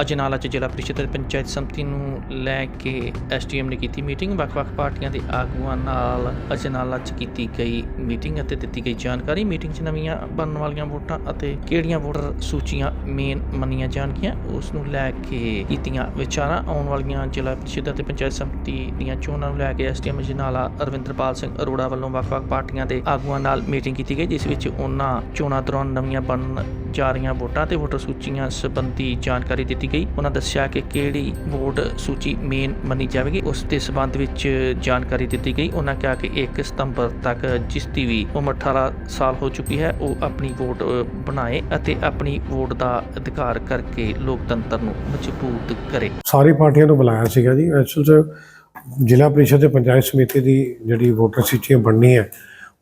ਅਜਨਾਲਾ ਚ ਜ਼ਿਲ੍ਹਾ ਪ੍ਰੀਸ਼ਦ ਤੇ ਪੰਚਾਇਤ ਸਮਿਤੀ ਨੂੰ ਲੈ ਕੇ ਐਸਡੀਐਮ ਨੇ ਕੀਤੀ ਮੀਟਿੰਗ। ਵੱਖ-ਵੱਖ ਪਾਰਟੀਆਂ ਦੇ ਆਗੂਆਂ ਨਾਲ ਅਜਨਾਲਾ ਚ ਕੀਤੀ ਗਈ ਮੀਟਿੰਗ ਅਤੇ ਦਿੱਤੀ ਗਈ ਜਾਣਕਾਰੀ। ਮੀਟਿੰਗ 'ਚ ਨਵੀਆਂ ਬਣਨ ਵਾਲੀਆਂ ਵੋਟਾਂ ਅਤੇ ਕਿਹੜੀਆਂ ਵੋਟਰ ਸੂਚੀਆਂ ਮੇਨ ਮੰਨੀਆਂ ਜਾਣਗੀਆਂ, ਉਸ ਨੂੰ ਲੈ ਕੇ ਕੀਤੀਆਂ ਵਿਚਾਰਾਂ। ਆਉਣ ਵਾਲੀਆਂ ਜ਼ਿਲ੍ਹਾ ਪ੍ਰੀਸ਼ਦ ਅਤੇ ਪੰਚਾਇਤ ਸਮਿਤੀ ਦੀਆਂ ਚੋਣਾਂ ਨੂੰ ਲੈ ਕੇ ਐਸਡੀਐਮ ਅਜਨਾਲਾ, ਅਰਵਿੰਦਰਪਾਲ ਸਿੰਘ ਅਰੋੜਾ ਵੱਲੋਂ ਵੱਖ-ਵੱਖ ਪਾਰਟੀਆਂ ਦੇ ਆਗੂਆਂ ਨਾਲ ਮੀਟਿੰਗ ਕੀਤੀ ਗਈ, ਜਿਸ ਵਿੱਚ ਉਹਨਾਂ ਚੋਣਾਂ ਦੌਰਾਨ ਨਵੀਆਂ ਬਣਨ ਜਾ ਰਹੀਆਂ ਵੋਟਾਂ ਤੇ ਵੋਟਰ ਸੂਚੀਆਂ ਸੰਬੰਧੀ ਜਾਣਕਾਰੀ ਦਿੱਤੀ ਗਈ। ਉਹਨਾਂ ਦੱਸਿਆ ਕਿ ਕਿਹੜੀ ਵੋਟ ਸੂਚੀ ਮੇਨ ਮੰਨੀ ਜਾਵੇਗੀ, ਉਸ ਦੇ ਸਬੰਧ ਵਿੱਚ ਜਾਣਕਾਰੀ ਦਿੱਤੀ ਗਈ। ਉਹਨਾਂ ਕਿਹਾ ਕਿ 1 ਸਤੰਬਰ ਤੱਕ ਜਿਸ ਦੀ ਵੀ ਉਮਰ 18 ਸਾਲ ਹੋ ਚੁੱਕੀ ਹੈ, ਉਹ ਆਪਣੀ ਵੋਟ ਬਣਾਏ ਅਤੇ ਆਪਣੀ ਵੋਟ ਦਾ ਅਧਿਕਾਰ ਕਰਕੇ ਲੋਕਤੰਤਰ ਨੂੰ ਮਜ਼ਬੂਤ ਕਰੇ। ਸਾਰੀ ਪਾਰਟੀਆਂ ਨੂੰ ਬੁਲਾਇਆ ਸੀਗਾ ਜੀ। ਐਕਚੁਅਲ 'ਚ ਜ਼ਿਲ੍ਹਾ ਪ੍ਰੀਸ਼ਦ ਤੇ ਪੰਚਾਇਤ ਸਮਿਤੀ ਦੀ ਜਿਹੜੀ ਵੋਟਰ ਸੂਚੀ ਬਣਨੀ ਹੈ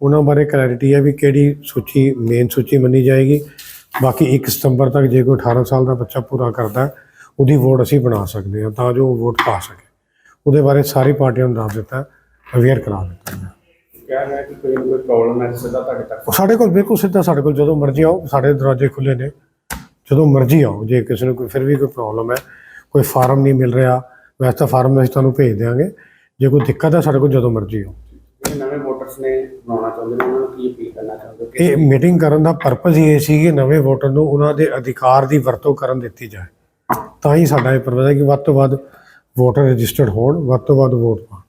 ਉਹਨਾਂ ਬਾਰੇ ਕਲੈਰਿਟੀ ਹੈ ਵੀ ਕਿਹੜੀ ਸੂਚੀ ਮੇਨ ਸੂਚੀ ਮੰਨੀ ਜਾਏਗੀ। ਬਾਕੀ 1 ਸਤੰਬਰ ਤੱਕ ਜੇ ਕੋਈ 18 ਸਾਲ ਦਾ ਬੱਚਾ ਪੂਰਾ ਕਰਦਾ ਹੈ, ਉਹਦੀ ਵੋਟ ਅਸੀਂ ਬਣਾ ਸਕਦੇ ਹਾਂ ਤਾਂ ਜੋ ਉਹ ਵੋਟ ਪਾ ਸਕੇ। ਉਹਦੇ ਬਾਰੇ ਸਾਰੀ ਪਾਰਟੀਆਂ ਨੂੰ ਦੱਸ ਦਿੱਤਾ ਅਵੇਅਰ ਕਰਾ ਦਿੱਤਾ। ਹੈ। ਕਿਹਾ ਗਿਆ ਕਿ ਕੋਈ ਪ੍ਰੋਬਲਮ ਹੈ ਸਿੱਧਾ ਤੁਹਾਡੇ ਤੱਕ? ਸਾਡੇ ਕੋਲ ਬਿਲਕੁਲ ਸਿੱਧਾ ਸਾਡੇ ਕੋਲ ਜਦੋਂ ਮਰਜ਼ੀ ਆਓ ਸਾਡੇ ਦਰਵਾਜ਼ੇ ਖੁੱਲੇ ਨੇ। ਜਦੋਂ ਮਰਜ਼ੀ ਆਓ ਜੇ ਕਿਸੇ ਨੂੰ ਕੋਈ ਫਿਰ ਵੀ ਕੋਈ ਪ੍ਰੋਬਲਮ ਹੈ ਕੋਈ ਫਾਰਮ ਨਹੀਂ ਮਿਲ ਰਿਹਾ ਵੈਸੇ ਤਾਂ ਫਾਰਮ ਅਸੀਂ ਤੁਹਾਨੂੰ ਭੇਜ ਦਿਆਂਗੇ। ਜੇ ਕੋਈ ਦਿੱਕਤ ਹੈ ਸਾਡੇ ਕੋਲ ਜਦੋਂ ਮਰਜ਼ੀ ਆਓ। ਨਵੇਂ ਵੋਟਰਸ ਨੇ ਬਣਾਉਣਾ ਚਾਹੁੰਦੇ ਨੇ, ਉਹਨਾਂ ਨੂੰ ਕੀ ਅਪੀਲ ਕਰਨਾ ਚਾਹੁੰਦੇ ਹੋ? ਇਹ ਮੀਟਿੰਗ ਕਰਨ ਦਾ ਪਰਪਸ ਹੀ ਇਹ ਸੀ ਕਿ ਨਵੇਂ ਵੋਟਰ ਨੂੰ ਉਹਨਾਂ ਦੇ ਅਧਿਕਾਰ ਦੀ ਵਰਤੋਂ ਕਰਨ ਦਿੱਤੀ ਜਾਏ। ਤਾਂ ਹੀ ਸਾਡਾ ਇਹ ਪਰਪਸ ਹੈ ਕਿ ਵੱਧ ਤੋਂ ਵੱਧ ਵੋਟਰ ਰਜਿਸਟਰਡ ਹੋਣ, ਵੱਧ ਤੋਂ ਵੱਧ ਵੋਟ ਪਾਉਣ।